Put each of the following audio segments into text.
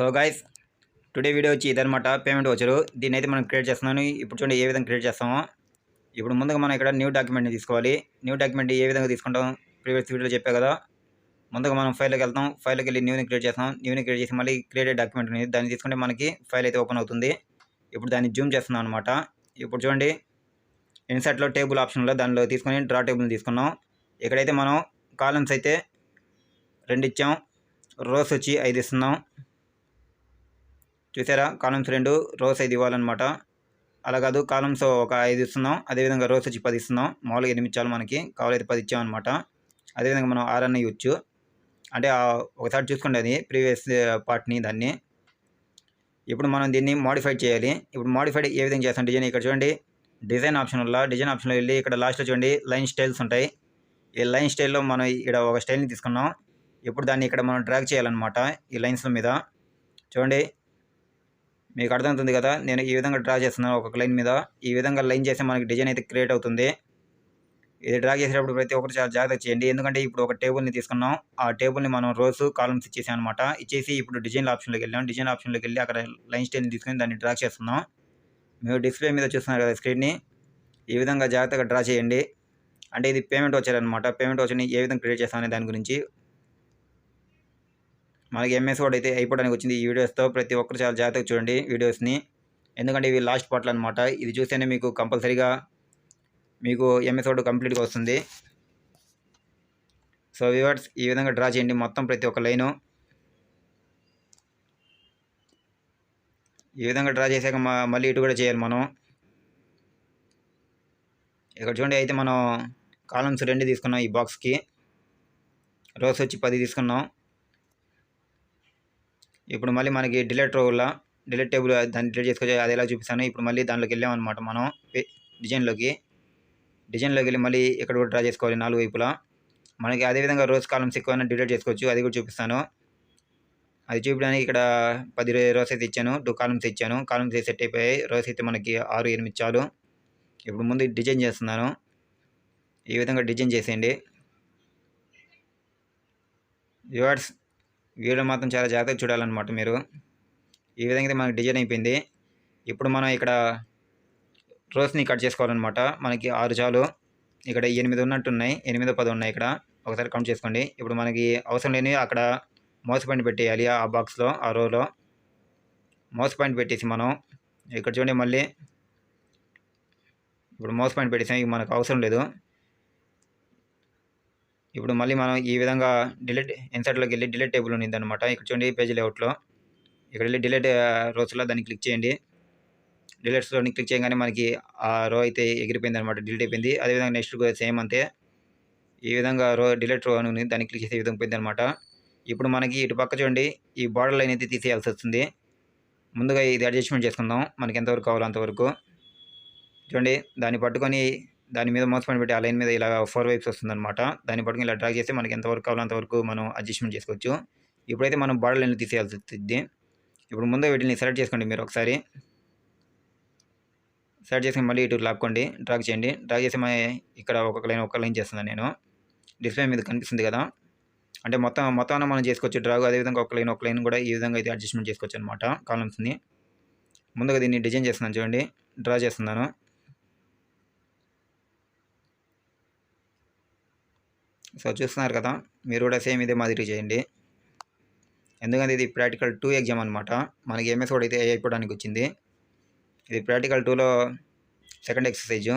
So guys today video వచ్చి ఇదనమాట payment వచ్చారు దీన్ని అయితే మనం క్రియేట్ చేస్తున్నాను. ఇప్పుడు చూడండి ఏ విధంగా క్రియేట్ చేస్తామో. ఇప్పుడు ముందుగా మనం ఇక్కడ న్యూ డాక్యుమెంట్ని తీసుకోవాలి. న్యూ డాక్యుమెంట్ ఏ విధంగా తీసుకుంటాం? ప్రీవియస్ వీడియోలో చెప్పా కదా. ముందుగా మనం ఫైల్లోకి వెళ్తాం. ఫైల్కి వెళ్ళి న్యూని క్రియేట్ చేస్తాం. న్యూని క్రియేట్ చేసి మళ్ళీ క్రియేటెడ్ డాక్యుమెంట్ ఉంది దాన్ని తీసుకుంటే మనకి ఫైల్ అయితే ఓపెన్ అవుతుంది. ఇప్పుడు దాన్ని జూమ్ చేస్తున్నాం అనమాట ఇప్పుడు చూడండి. ఇన్సర్ట్లో టేబుల్ ఆప్షన్లో దానిలో తీసుకొని డ్రా టేబుల్ని తీసుకున్నాం. ఇక్కడైతే మనం కాలమ్స్ అయితే రెండు ఇచ్చాం. రోస్ వచ్చి ఐదు ఇస్తున్నాం. చూసారా? కాలమ్స్ రెండు రోస్ ఐదు ఇవ్వాలన్నమాట. అలా కాదు కాలమ్స్ ఒక ఐదు ఇస్తున్నాం. అదేవిధంగా రోస్ వచ్చి పది ఇస్తున్నాం. మామూలుగా ఎనిమిది చాలు మనకి. కావాలైతే పది ఇచ్చామన్నమాట. అనమాట అదేవిధంగా మనం ఆర్ అన్న ఇవ్వచ్చు. అంటే ఒకసారి చూసుకోండి అది ప్రీవియస్ పార్ట్ని దాన్ని. ఇప్పుడు మనం దీన్ని మాడిఫై చేయాలి. ఇప్పుడు మాడిఫైడ్ ఏ విధంగా చేస్తాం? డిజైన్ ఇక్కడ చూడండి. డిజైన్ ఆప్షన్ వల్ల డిజైన్ ఆప్షన్లో వెళ్ళి ఇక్కడ లాస్ట్లో చూడండి లైన్ స్టైల్స్ ఉంటాయి. ఈ లైన్ స్టైల్లో మనం ఇక్కడ ఒక స్టైల్ని తీసుకున్నాం. ఇప్పుడు దాన్ని ఇక్కడ మనం డ్రాగ్ చేయాలన్నమాట ఈ లైన్స్ మీద. చూడండి. మీకు అర్థమవుతుంది కదా? నేను ఈ విధంగా డ్రా చేస్తున్నాను ఒక లైన్ మీద. ఈ విధంగా లైన్ చేస్తే మనకి డిజైన్ అయితే క్రియేట్ అవుతుంది. ఇది డ్రా చేసేటప్పుడు ప్రతి ఒక్కరు చాలా జాగ్రత్త చేయండి. ఎందుకంటే ఇప్పుడు ఒక టేబుల్ని తీసుకున్నాం. ఆ టేబుల్ని మనం రోజు కాలమ్స్ ఇచ్చేసాం అనమాట ఇచ్చేసి ఇప్పుడు డిజైన్ ఆప్షన్లోకి వెళ్ళాం. డిజైన్ ఆప్షన్లోకి వెళ్ళి అక్కడ లైన్ స్టైల్ని తీసుకొని దాన్ని డ్రా చేస్తున్నాం. మీరు డిస్ప్లే మీద చూస్తున్నారు కదా స్క్రీన్ని. ఈ విధంగా జాగ్రత్తగా డ్రా చేయండి. అంటే ఇది పేమెంట్ వచ్చారనమాట పేమెంట్ వచ్చి ఏ విధంగా క్రియేట్ చేస్తామనే దాని గురించి మనకి ఎంఎస్ వర్డ్ అయితే అయిపోవడానికి వచ్చింది. ఈ వీడియోస్తో ప్రతి ఒక్కరు చాలా జాగ్రత్తగా చూడండి వీడియోస్ని ఎందుకంటే ఇవి లాస్ట్ పాటలు అనమాట ఇది చూస్తేనే మీకు కంపల్సరీగా మీకు ఎంఎస్ వర్డ్ కంప్లీట్గా వస్తుంది. సో వివర్స్ ఈ విధంగా డ్రా చేయండి మొత్తం ప్రతి ఒక్క లైను. ఈ విధంగా డ్రా చేశాక మళ్ళీ ఇటు కూడా చేయాలి మనం. ఇక్కడ చూడండి అయితే మనం కాలమ్స్ రెండు తీసుకున్నాం ఈ బాక్స్కి రోస్ వచ్చి పది తీసుకున్నాం. ఇప్పుడు మళ్ళీ మనకి డిలీట్ రోవుల డిలీట్ టేబుల్ దాన్ని డిలీట్ చేసుకొచ్చి అది ఎలా చూపిస్తాను ఇప్పుడు మళ్ళీ దాంట్లోకి వెళ్ళామన్నమాట మనం డిజైన్లోకి. డిజైన్లోకి వెళ్ళి మళ్ళీ ఇక్కడ కూడా డ్రా చేసుకోవాలి నాలుగు వైపులా. మనకి అదేవిధంగా రోజ్ కాలమ్స్ ఎక్కువైనా డిలీట్ చేసుకోవచ్చు అది కూడా చూపిస్తాను. అది చూపించడానికి ఇక్కడ పది రోస్ అయితే ఇచ్చాను టూ కాలమ్స్ ఇచ్చాను. కాలమ్స్ సెట్ అయిపోయాయి. రోస్ అయితే మనకి ఆరు ఎనిమిది చాలు. ఇప్పుడు ముందు డిజైన్ చేస్తున్నాను. ఈ విధంగా డిజైన్ చేసేయండి. వ్యూవర్స్ వీడియో మాత్రం చాలా జాగ్రత్తగా చూడాలన్నమాట మీరు. ఈ విధంగా అయితే మనకి డిజైన్ అయిపోయింది. ఇప్పుడు మనం ఇక్కడ రోస్ని కట్ చేసుకోవాలన్నమాట. మనకి ఆరు చాలు. ఇక్కడ ఎనిమిది ఉన్నట్టున్నాయి ఎనిమిది పది ఉన్నాయి ఇక్కడ. ఒకసారి కౌంట్ చేసుకోండి. ఇప్పుడు మనకి అవసరం లేని అక్కడ మౌస్ పాయింట్ పెట్టేయాలి ఆ బాక్స్లో ఆ రోలో మౌస్ పాయింట్ పెట్టేసి మనం ఇక్కడ చూడండి మళ్ళీ. ఇప్పుడు మౌస్ పాయింట్ పెట్టేసాం. ఇవి మనకు అవసరం లేదు. ఇప్పుడు మళ్ళీ మనం ఈ విధంగా డిలీట్ ఇన్సర్ట్లోకి వెళ్ళి డిలీట్ టేబుల్ ఉంది అనమాట ఇక్కడ చూడండి పేజ్ లేఅవుట్లో ఇక్కడ వెళ్ళి డిలీట్ రోస్లో దాన్ని క్లిక్ చేయండి. డిలీట్స్లోని క్లిక్ చేయగానే మనకి ఆ రో అయితే ఎగిరిపోయింది అనమాట డిలీట్ అయిపోయింది అదేవిధంగా నెక్స్ట్ సేమ్ అంతే. ఈ విధంగా రో డిలీట్ రో అని ఉంది దాన్ని క్లిక్ చేసే విధంగా పోయింది అనమాట ఇప్పుడు మనకి ఇటు పక్క చూడండి ఈ బార్డర్ లైన్ అయితే తీసేయాల్సి వస్తుంది. ముందుగా ఇది అడ్జస్ట్మెంట్ చేసుకుందాం మనకి ఎంతవరకు కావాలో అంతవరకు చూడండి దాన్ని పట్టుకొని దాని మీద మౌస్ పాయింట్ పెట్టి ఆ లైన్ మీద ఇలా ఫోర్ వైప్స్ వస్తుంది అనమాట దాన్ని పట్టుకుని ఇలా డ్రా చేస్తే మనకి ఎంతవరకు కావాలో అంతవరకు మనం అడ్జస్ట్మెంట్ చేసుకోవచ్చు. ఇప్పుడైతే మనం బార్డర్ లైన్లు తీసేయాల్సి వస్తుంది. ఇప్పుడు ముందు వీటిని సెలెక్ట్ చేసుకోండి మీరు ఒకసారి. సెలెక్ట్ చేసుకుని మళ్ళీ ఇటు లాక్కోండి. డ్రా చేయండి. డ్రా చేసి ఇక్కడ ఒక్కొక్క లైన్ ఒక్క లైన్ చేస్తున్నాను నేను. డిస్ప్లే మీద కనిపిస్తుంది కదా. అంటే మొత్తం మొత్తం మనం చేసుకోవచ్చు డ్రాగ్. అదేవిధంగా ఒక లైన్ ఒక లైన్ కూడా ఈ విధంగా అయితే అడ్జస్ట్మెంట్ చేసుకోవచ్చు అనమాట కాలమ్స్ని ముందుగా దీన్ని డిజైన్ చేస్తున్నాను చూడండి. డ్రా చేస్తున్నాను. సో చూస్తున్నారు కదా మీరు కూడా సేమ్ ఇదే మాదిరి చేయండి. ఎందుకంటే ఇది ప్రాక్టికల్ టూ ఎగ్జామ్ అనమాట మనకి ఎంఎస్ కూడా అయితే అయిపోవడానికి వచ్చింది. ఇది ప్రాక్టికల్ టూలో సెకండ్ ఎక్సర్సైజు.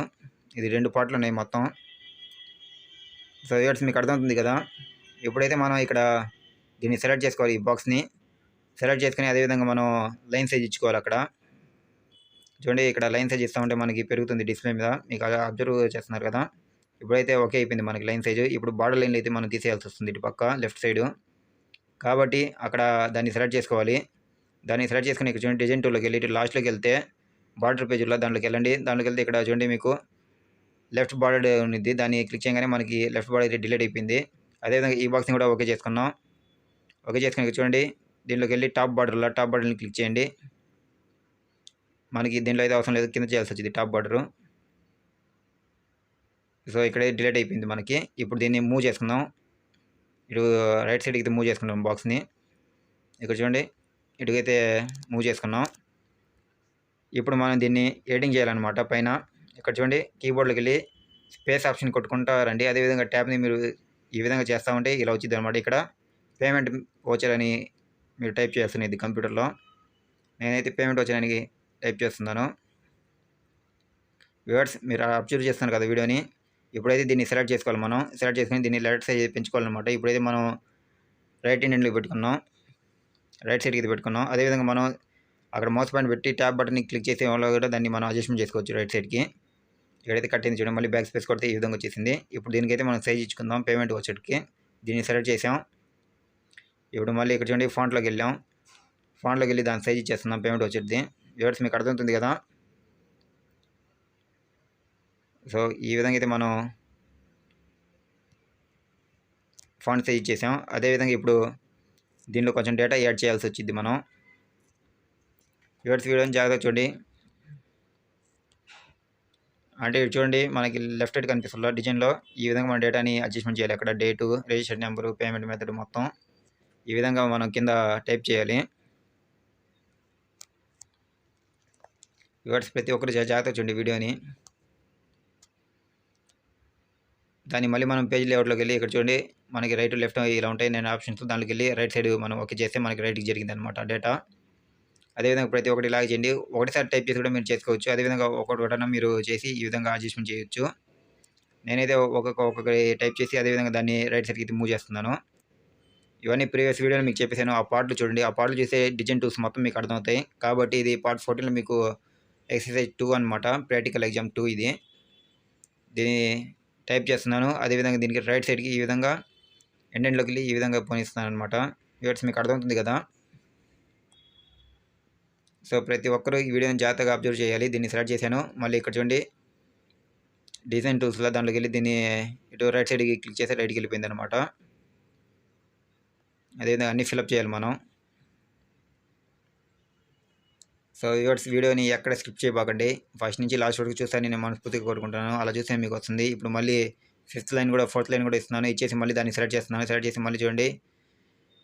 ఇది రెండు పార్ట్లు ఉన్నాయి మొత్తం. సో ఇయర్స్ మీకు అర్థమవుతుంది కదా ఎప్పుడైతే మనం ఇక్కడ దీన్ని సెలెక్ట్ చేసుకోవాలి ఈ బాక్స్ని సెలెక్ట్ చేసుకుని అదేవిధంగా మనం లైన్ సైజ్ ఇచ్చుకోవాలి అక్కడ. చూడండి ఇక్కడ లైన్ సైజ్ ఇస్తూ ఉంటే మనకి పెరుగుతుంది డిస్ప్లే మీద. మీకు అలా అబ్జర్వ్ చేస్తున్నారు కదా. ఇప్పుడైతే ఓకే అయిపోయింది మనకి లైన్ సైజు. ఇప్పుడు బార్డర్ లైన్లు అయితే మనం తీసేయాల్సి వస్తుంది ఇటు పక్క లెఫ్ట్ సైడు. కాబట్టి అక్కడ దాన్ని సెలెక్ట్ చేసుకోవాలి. దాన్ని సెలెక్ట్ చేసుకుని ఇక్కడ చూడండి డిజైన్ టూలోకి వెళ్ళి ఇటు లాస్ట్లోకి వెళ్తే బార్డర్ పేజ్లో దాంట్లోకి వెళ్ళండి. దాంట్లోకి వెళ్తే ఇక్కడ చూడండి మీకు లెఫ్ట్ బార్డర్ ఉంది. దాన్ని క్లిక్ చేయగానే మనకి లెఫ్ట్ బార్డర్ అయితే డిలేట్ అయిపోయింది. అదేవిధంగా ఈ బాక్స్ని కూడా ఓకే చేసుకున్నాం. ఓకే చేసుకుని చూడండి దీంట్లోకి వెళ్ళి టాప్ బార్డర్లో టాప్ బార్డర్ని క్లిక్ చేయండి. మనకి దీంట్లో అయితే అవసరం లేదు కింద చేయాల్సి వచ్చింది టాప్ బార్డరు. సో ఇక్కడే డిలీట్ అయిపోయింది మనకి. ఇప్పుడు దీన్ని మూవ్ చేసుకుందాం. ఇటు రైట్ సైడ్కి మూవ్ చేసుకుంటాం బాక్స్ని. ఇక్కడ చూడండి. ఇటుకైతే మూవ్ చేసుకున్నాం. ఇప్పుడు మనం దీన్ని ఎడిటింగ్ చేయాలన్నమాట పైన. ఇక్కడ చూడండి కీబోర్డ్లోకి వెళ్ళి స్పేస్ ఆప్షన్ కొట్టుకుంటా రండి. అదేవిధంగా ట్యాబ్ని మీరు ఈ విధంగా చేస్తూ ఉంటే ఇలా వచ్చింది అనమాట ఇక్కడ. పేమెంట్ ఓచర్ అని మీరు టైప్ చేస్తున్నది ఇది కంప్యూటర్లో. నేనైతే పేమెంట్ ఓచర్ అని టైప్ చేస్తున్నాను. వ్యూవర్స్ మీరు అబ్జర్వ్ చేస్తున్నారు కదా వీడియోని. ఇప్పుడైతే దీన్ని సెలెక్ట్ చేసుకోవాలి మనం సెలెక్ట్ చేసుకుని దీన్ని లెఫ్ట్ సైడ్ పెంచుకోవాలన్నమాట. ఇప్పుడైతే మనం రైట్ ఇండియన్లో పెట్టుకున్నాం. రైట్ సైడ్కి ఇది పెట్టుకున్నాం. అదేవిధంగా మనం అక్కడ మౌస్ పాయింట్ పెట్టి ట్యాబ్ బటన్ని క్లిక్ చేసే వాళ్ళు కూడా దాన్ని మనం అడ్జస్ట్మెంట్ చేసుకోవచ్చు రైట్ సైడ్కి. ఇక్కడైతే కట్టింది చూడండి మళ్ళీ బ్యాక్ స్పేస్ కొడితే ఈ విధంగా వచ్చేసింది. ఇప్పుడు దీనికైతే మనం సైజ్ ఇచ్చుకుందాం పేమెంట్ వచ్చేటికి. దీన్ని సెలెక్ట్ చేసాం. ఇప్పుడు మళ్ళీ ఇక్కడ చూడండి ఫాంట్లోకి వెళ్ళాం. ఫాంట్లోకి వెళ్ళి దాని సైజ్ ఇచ్చేస్తున్నాం పేమెంట్ వచ్చేది వ్యూవర్స్ మీకు అర్థమవుతుంది కదా? సో ఈ విధంగా అయితే మనం ఫాంట్ సైజ్ ఇచ్చేసాం అదేవిధంగా ఇప్పుడు దీనిలో కొంచెం డేటా యాడ్ చేయాల్సి వచ్చింది మనం. వ్యూవర్స్ వీడియోని జాగ్రత్త చూడండి. అంటే ఇటు చూడండి మనకి లెఫ్ట్ సైడ్ కనిపిస్తుందో డిజైన్లో ఈ విధంగా మన డేటాని అడ్జస్ట్మెంట్ చేయాలి. అక్కడ date register number payment method మొత్తం ఈ విధంగా మనం కింద టైప్ చేయాలి. వ్యూవర్స్ ప్రతి ఒక్కరు జాగ్రత్త చూడండి వీడియోని. దాన్ని మళ్ళీ మనం పేజ్ లేఅవుట్లోకి వెళ్ళి ఇక్కడ చూడండి మనకి రైట్ లెఫ్ట్ ఇలా ఉంటాయి. నేను ఆప్షన్స్ దానికి వెళ్ళి రైట్ సైడ్ మనం ఓకే చేస్తే మనకి రైట్కి జరిగింది అనమాట డేటా అదేవిధంగా ప్రతి ఒక్కటి ఇలాగ చేయండి. ఒకటిసారి టైప్ చేసి కూడా మీరు చేసుకోవచ్చు. అదేవిధంగా ఒకటి ఒకటన్నా మీరు చేసి ఈ విధంగా అడ్జస్ట్మెంట్ చేయొచ్చు. నేనైతే ఒక్కొక్క ఒక్కొక్కటి టైప్ చేసి అదేవిధంగా దాన్ని రైట్ సైడ్కి మూవ్ చేస్తున్నాను. ఇవన్నీ ప్రీవియస్ వీడియోలో మీకు చెప్పేసాను ఆ పార్ట్లు చూడండి. ఆ పార్ట్లు చూసే డిజైన్ టూస్ మొత్తం మీకు అర్థమవుతాయి. కాబట్టి ఇది పార్ట్ ఫోర్టీన్లో మీకు ఎక్సర్సైజ్ టూ అనమాట ప్రాక్టికల్ ఎగ్జామ్ టూ ఇది. దీని టైప్ చేస్తున్నాను. అదేవిధంగా దీనికి రైట్ సైడ్కి ఈ విధంగా ఎండెండ్లోకి వెళ్ళి ఈ విధంగా పోనిస్తున్నాను అనమాట వ్యూవర్స్ మీకు అర్థమవుతుంది కదా? సో ప్రతి ఒక్కరూ ఈ వీడియోని జాగ్రత్తగా అబ్జర్వ్ చేయాలి. దీన్ని సెలెక్ట్ చేశాను. మళ్ళీ ఇక్కడ చూడండి. డిజైన్ టూల్స్లో దాంట్లోకి వెళ్ళి దీన్ని ఇటు రైట్ సైడ్కి క్లిక్ చేస్తే రైట్కి వెళ్ళిపోయింది అనమాట అదేవిధంగా అన్నీ ఫిలప్ చేయాలి మనం. సో వ్యూవర్స్ వీడియోని ఎక్కడ స్కిప్ చేయబాకండి. ఫస్ట్ నుంచి లాస్ట్ వరకు చూస్తాను నేను మనస్ఫూర్తిగా కోరుకుంటున్నాను. అలా చూస్తే మీకు వస్తుంది. ఇప్పుడు మళ్ళీ ఫిఫ్త్ లైన్ కూడా ఫోర్త్ లైన్ కూడా ఇస్తున్నాను. ఇచ్చేసి మళ్ళీ దాన్ని సెలెక్ట్ చేస్తున్నాను. సెలెక్ట్ చేసి మళ్ళీ చూడండి.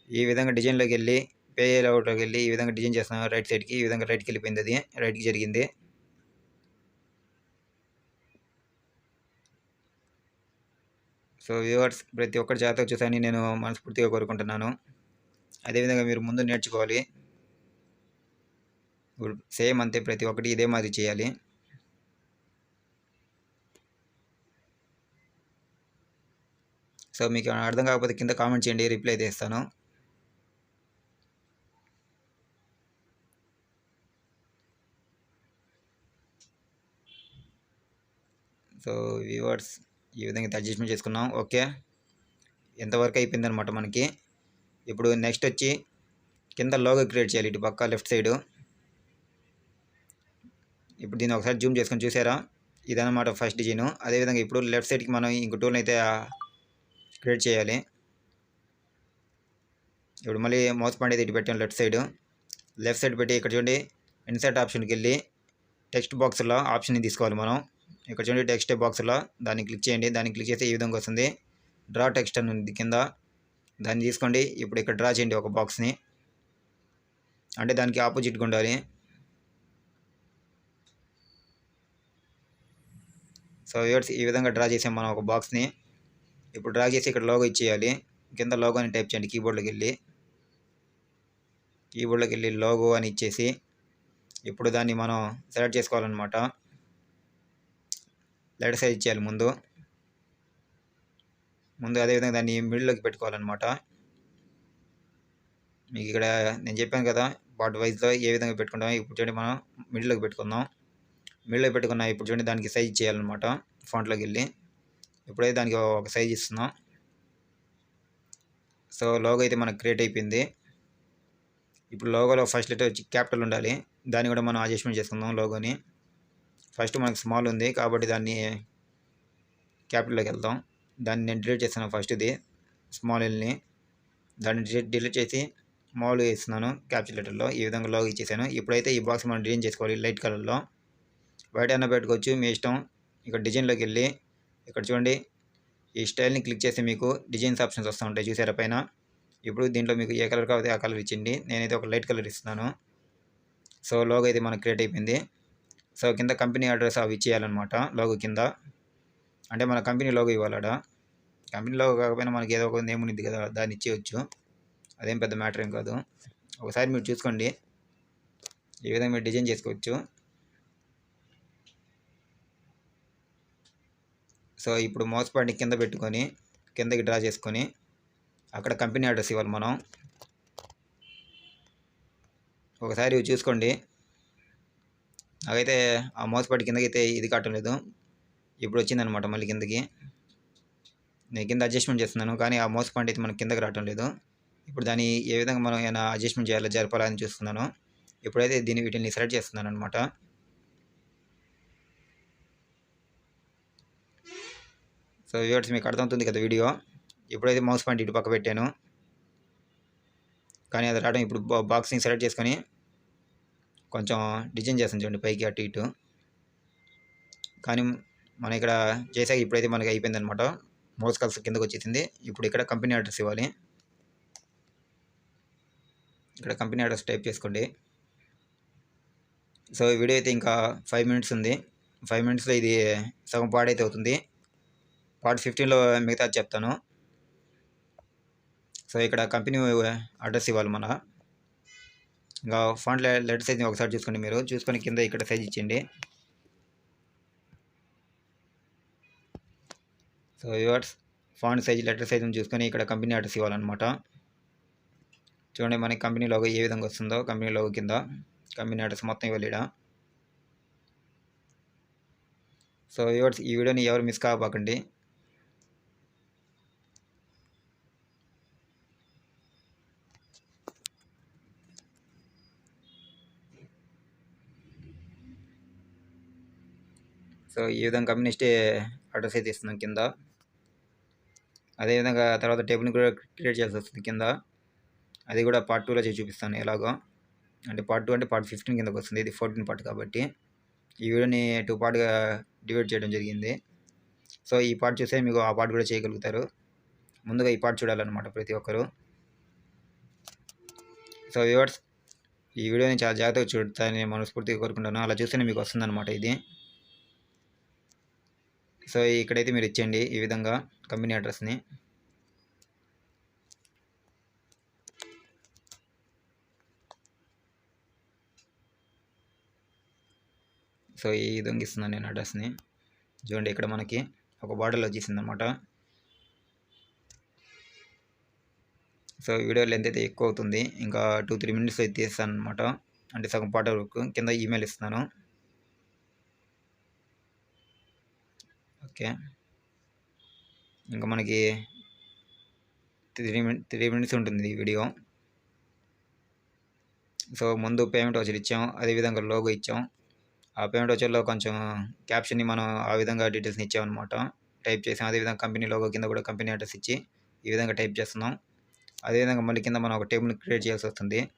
ఈ విధంగా డిజైన్లోకి వెళ్ళి పే అవుట్లోకి వెళ్ళి ఈ విధంగా డిజైన్ చేస్తున్నాను. రైట్ సైడ్కి ఈ విధంగా రైట్కి వెళ్ళిపోయింది అది. రైట్కి జరిగింది. సో వ్యూవర్స్ ప్రతి ఒక్కరి జాగ్రత్తగా చూసాని నేను మనస్ఫూర్తిగా కోరుకుంటున్నాను. అదేవిధంగా మీరు ముందు నేర్చుకోవాలి. ఇప్పుడు సేమ్ అంతే ప్రతి ఒక్కటి ఇదే మాదిరి చేయాలి. సో మీకు ఏమైనా అర్థం కాకపోతే కింద కామెంట్ చేయండి రిప్లై చేస్తాను. సో వ్యూవర్స్ ఈ విధంగా అడ్జస్ట్మెంట్ చేసుకున్నాం. ఓకే. ఎంతవరకు అయిపోయిందనమాట మనకి. ఇప్పుడు నెక్స్ట్ వచ్చి కింద లోగో క్రియేట్ చేయాలి ఇటు పక్క లెఫ్ట్ సైడు ఇప్పుడు దీన్ని ఒకసారి జూమ్ చేసుకొని చూసారా? ఇదన్నమాట ఫస్ట్ డిజైన్ అదేవిధంగా ఇప్పుడు లెఫ్ట్ సైడ్కి మనం ఇంకో టూల్ని అయితే క్రియేట్ చేయాలి. ఇప్పుడు మళ్ళీ మౌస్ పాయింట్ అయితే ఇటు పెట్టాను లెఫ్ట్ సైడ్ లెఫ్ట్ సైడ్ పెట్టి ఇక్కడ చూడండి ఇన్సర్ట్ ఆప్షన్కి వెళ్ళి టెక్స్ట్ బాక్స్లో ఆప్షన్ని తీసుకోవాలి మనం. ఇక్కడ చూడండి టెక్స్ట్ బాక్స్లో దాన్ని క్లిక్ చేయండి. దాన్ని క్లిక్ చేస్తే ఈ విధంగా వస్తుంది. డ్రా టెక్స్ట్ అని ఉంది కింద. దాన్ని తీసుకోండి. ఇప్పుడు ఇక్కడ డ్రా చేయండి ఒక బాక్స్ని అంటే దానికి ఆపోజిట్గా ఉండాలి. సో వ్యూవర్స్ ఈ విధంగా డ్రా చేసాం మనం ఒక బాక్స్ని. ఇప్పుడు డ్రా చేసి ఇక్కడ లోగో ఇచ్చేయాలి. కింద లోగో అని టైప్ చేయండి కీబోర్డ్లోకి వెళ్ళి. కీబోర్డ్లోకి వెళ్ళి లోగో అని ఇచ్చేసి ఇప్పుడు దాన్ని మనం సెలెక్ట్ చేసుకోవాలన్నమాట. లెటర్ సైజ్ ఇచ్చేయాలి ముందు. ముందు అదేవిధంగా దాన్ని మిడిల్లోకి పెట్టుకోవాలన్నమాట. మీకు ఇక్కడ నేను చెప్పాను కదా పార్ట్ వైజ్లో ఏ విధంగా పెట్టుకుంటామో ఇప్పుడు చూడండి మనం మిడిల్లోకి పెట్టుకుందాం. మిడిల్లో పెట్టుకున్న ఇప్పుడు చూడండి దానికి సైజ్ చేయాలన్నమాట ఫాంట్లోకి వెళ్ళి. ఇప్పుడైతే దానికి ఒక సైజ్ ఇస్తున్నాం. సో లోగో అయితే మనకు క్రియేట్ అయిపోయింది. ఇప్పుడు లోగోలో ఫస్ట్ లెటర్ వచ్చి క్యాపిటల్ ఉండాలి. దాన్ని కూడా మనం అడ్జస్ట్మెంట్ చేసుకుందాం లోగోని ఫస్ట్ మనకు స్మాల్ ఉంది కాబట్టి దాన్ని క్యాపిటల్లోకి వెళ్దాం. దాన్ని నేను డిలీట్ చేస్తాను ఫస్ట్ ఇది స్మాల్ ఎల్ని దాన్ని డిలీట్ చేసి మామూలుగా ఇస్తున్నాను క్యాప్చర్ లెటర్లో ఈ విధంగా లోగో ఇచ్చేసాను. ఇప్పుడైతే ఈ బాక్స్ మనం డిజైన్ చేసుకోవాలి లైట్ కలర్లో బయట అయినా పెట్టుకోవచ్చు మీ ఇష్టం. ఇక్కడ డిజైన్లోకి వెళ్ళి ఇక్కడ చూడండి. ఈ స్టైల్ని క్లిక్ చేస్తే మీకు డిజైన్స్ ఆప్షన్స్ వస్తూ ఉంటాయి చూసారా పైన. ఇప్పుడు దీంట్లో మీకు ఏ కలర్ కావాలి ఆ కలర్ ఇచ్చింది నేనైతే ఒక లైట్ కలర్ ఇస్తున్నాను. సో లోగో అయితే మనకు క్రియేట్ అయిపోయింది. సో కింద కంపెనీ అడ్రస్ అవి ఇచ్చేయాలన్నమాట లోగో కింద. అంటే మన కంపెనీ లోగో ఇవ్వాలడ కంపెనీ లోగో కాకపోయినా మనకి ఏదో ఒక నేమ్ ఉంది కదా దాన్ని ఇచ్చేయచ్చు. అదేం పెద్ద మ్యాటర్ ఏం కాదు. ఒకసారి మీరు చూసుకోండి. ఈ విధంగా మీరు డిజైన్ చేసుకోవచ్చు. సో ఇప్పుడు మౌస్ పాయింట్ కింద పెట్టుకొని కిందకి డ్రా చేసుకొని అక్కడ కంపెనీ అడ్రస్ ఇవ్వాలి మనం. ఒకసారి చూసుకోండి. నాకైతే ఆ మౌస్ పాయింట్ కిందకైతే ఇది కావటం లేదు. ఇప్పుడు వచ్చిందనమాట మళ్ళీ కిందకి. నేను కింద అడ్జస్ట్మెంట్ చేస్తున్నాను కానీ ఆ మౌస్ పాయింట్ అయితే మనకి కిందకి రావటం లేదు. ఇప్పుడు దాన్ని ఏ విధంగా మనం ఏమైనా అడ్జస్ట్మెంట్ చేయాలో జరపాలని చూస్తున్నాను. ఇప్పుడైతే దీన్ని వీటిని సెలెక్ట్ చేస్తున్నాను అనమాట సో వ్యూవర్స్ మీకు అర్థమవుతుంది కదా వీడియో. ఇప్పుడైతే మౌస్ పాయింట్ ఇటు పక్క పెట్టాను. కానీ అది రావడం ఇప్పుడు బాక్సింగ్ సెలెక్ట్ చేసుకొని కొంచెం డిజైన్ చేస్తాను చూడండి పైకి అటు ఇటు. కానీ మన ఇక్కడ చేసాక ఇప్పుడైతే మనకి అయిపోయింది అనమాట మౌస్ కల్స్ కిందకు వచ్చేసింది. ఇప్పుడు ఇక్కడ కంపెనీ అడ్రస్ ఇవ్వాలి. ఇక్కడ కంపెనీ అడ్రస్ టైప్ చేసుకోండి. సో వీడియో అయితే ఇంకా ఫైవ్ మినిట్స్ ఉంది. ఫైవ్ మినిట్స్లో ఇది సగం పాడైతే అవుతుంది. పార్ట్ ఫిఫ్టీన్లో మిగతా చెప్తాను. సో ఇక్కడ కంపెనీ అడ్రస్ ఇవ్వాలి మన. ఇంకా ఫాంట్ లెటర్ సైజ్ని ఒకసారి చూసుకోండి మీరు. చూసుకొని కింద ఇక్కడ సైజ్ ఇచ్చేయండి. So yours font size letter సైజ్ని చూసుకొని ఇక్కడ కంపెనీ అడ్రస్ ఇవ్వాలన్నమాట. చూడండి మనకి కంపెనీ లోగో ఏ విధంగా వస్తుందో కంపెనీ లోగో కింద కంపెనీ అడ్రస్ మొత్తం ఇవ్వలేడా సో యువర్స్ ఈ వీడియోని ఎవరు మిస్ కావకండి సో ఈ విధంగా కమ్యూనిస్టే అడ్రస్ అయితే ఇస్తున్నాం కింద. అదేవిధంగా తర్వాత టేబుల్ని కూడా క్రియేట్ చేయాల్సి వస్తుంది కింద. అది కూడా పార్ట్ టూలో చేసి చూపిస్తాను ఎలాగో. అంటే పార్ట్ టూ అంటే పార్ట్ ఫిఫ్టీన్ కిందకు వస్తుంది. ఇది ఫోర్టీన్ పార్ట్ కాబట్టి. ఈ వీడియోని టూ పార్ట్గా డివైడ్ చేయడం జరిగింది. సో ఈ పార్ట్ చూస్తే మీకు ఆ పార్ట్ కూడా చేయగలుగుతారు. ముందుగా ఈ పార్ట్ చూడాలన్నమాట ప్రతి ఒక్కరు. సో వ్యూవర్స్ ఈ వీడియోని చాలా జాగ్రత్తగా చూడతానని మనస్ఫూర్తిగా కోరుకుంటాను అలా చూస్తేనే మీకు వస్తుందన్నమాట ఇది. సో ఇక్కడైతే మీరు ఇచ్చేయండి ఈ విధంగా కంపెనీ అడ్రస్ని. సో ఈ విధంగా ఇస్తున్నాను నేను అడ్రస్ని. చూడండి ఇక్కడ మనకి ఒక బార్డర్లో వచ్చేసింది అనమాట సో వీడియో లెంత్ అయితే ఎక్కువ అవుతుంది. ఇంకా టూ త్రీ మినిట్స్ అయితే తీస్తాను అనమాట అంటే సగం పాట వరకు కింద ఈమెయిల్ ఇస్తున్నాను. ఓకే. ఇంకా మనకి త్రీ మినిట్ త్రీ మినిట్స్ ఉంటుంది ఈ వీడియో. సో ముందు పేమెంట్ వచ్చి ఇచ్చాం. అదేవిధంగా లోగో ఇచ్చాం. ఆ పేమెంట్ వచ్చేలో కొంచెం క్యాప్షన్ని మనం ఆ విధంగా డీటెయిల్స్ని ఇచ్చామన్నమాట. టైప్ చేసాం. అదేవిధంగా కంపెనీ లోగో కింద కూడా కంపెనీ అడ్రస్ ఇచ్చి ఈ విధంగా టైప్ చేస్తున్నాం. అదేవిధంగా మళ్ళీ కింద మనం ఒక టేబుల్ని క్రియేట్ చేయాల్సి వస్తుంది.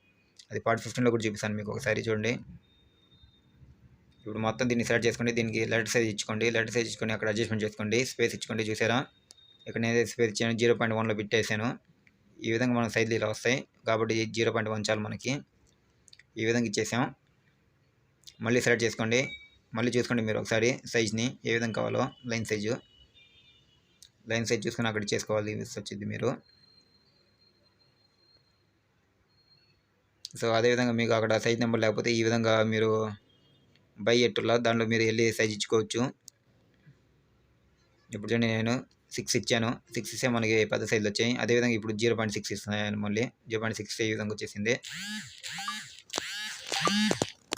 అది పార్ట్ ఫిఫ్టీన్లో కూడా చూపిస్తాను మీకు ఒకసారి చూడండి. ఇప్పుడు మొత్తం దీన్ని సెలెక్ట్ చేసుకోండి. దీనికి లెటర్ సైజ్ ఇచ్చుకోండి. లెటర్ సైజ్ ఇచ్చుకొని అక్కడ అడ్జస్ట్మెంట్ చేసుకోండి. స్పేస్ ఇచ్చుకోండి చూసారా? ఇక్కడ నేను స్పేస్ ఇచ్చాను జీరో పాయింట్ వన్లో పెట్టేసాను ఈ విధంగా మనకు సైజులు ఇలా వస్తాయి. కాబట్టి జీరో పాయింట్ వన్ చాలు మనకి. ఈ విధంగా ఇచ్చేసాం. మళ్ళీ సెలెక్ట్ చేసుకోండి. మళ్ళీ చూసుకోండి మీరు ఒకసారి సైజ్ని ఏ విధంగా కావాలో. Line size. లైన్ సైజ్ చూసుకొని అక్కడ చేసుకోవాలి. వచ్చింది మీరు. సో అదేవిధంగా మీకు అక్కడ సైజ్ నెంబర్ లేకపోతే ఈ విధంగా మీరు బై ఎట్టులా దాంట్లో మీరు వెళ్ళి సైజ్ ఇచ్చుకోవచ్చు. ఇప్పుడు చూడండి నేను సిక్స్ ఇచ్చాను. సిక్స్ ఇస్తే మనకి పెద్ద సైజులు వచ్చాయి. అదేవిధంగా ఇప్పుడు జీరో పాయింట్ సిక్స్ ఇస్తున్నాను మళ్ళీ. జీరో పాయింట్ సిక్స్ ఈ విధంగా వచ్చేసింది.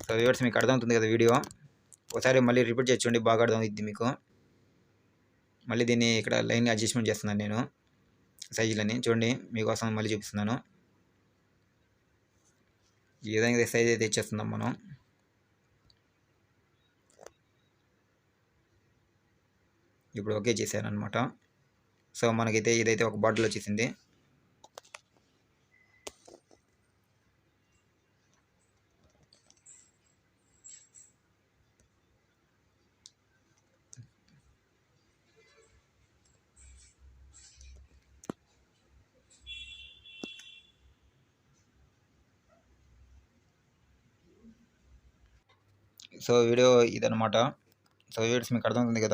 సో వ్యూవర్స్ మీకు అర్థమవుతుంది కదా వీడియో. ఒకసారి మళ్ళీ రిపీట్ చేసి చూడండి బాగా అర్థమవుతుంది మీకు. మళ్ళీ దీన్ని ఇక్కడ లైన్ అడ్జస్ట్మెంట్ చేస్తున్నాను నేను. సైజులని చూడండి మీకోసం మళ్ళీ చూపిస్తున్నాను. ఈ విధంగా సైజ్ అయితే ఇచ్చేస్తున్నాం మనం. ఇప్పుడు ఓకే చేశాను అనమాట సో మనకైతే ఇదైతే ఒక బాటిల్ వచ్చేసింది. సో వీడియో ఇదనమాట సో వీడియోస్ మీకు అర్థమవుతుంది కదా?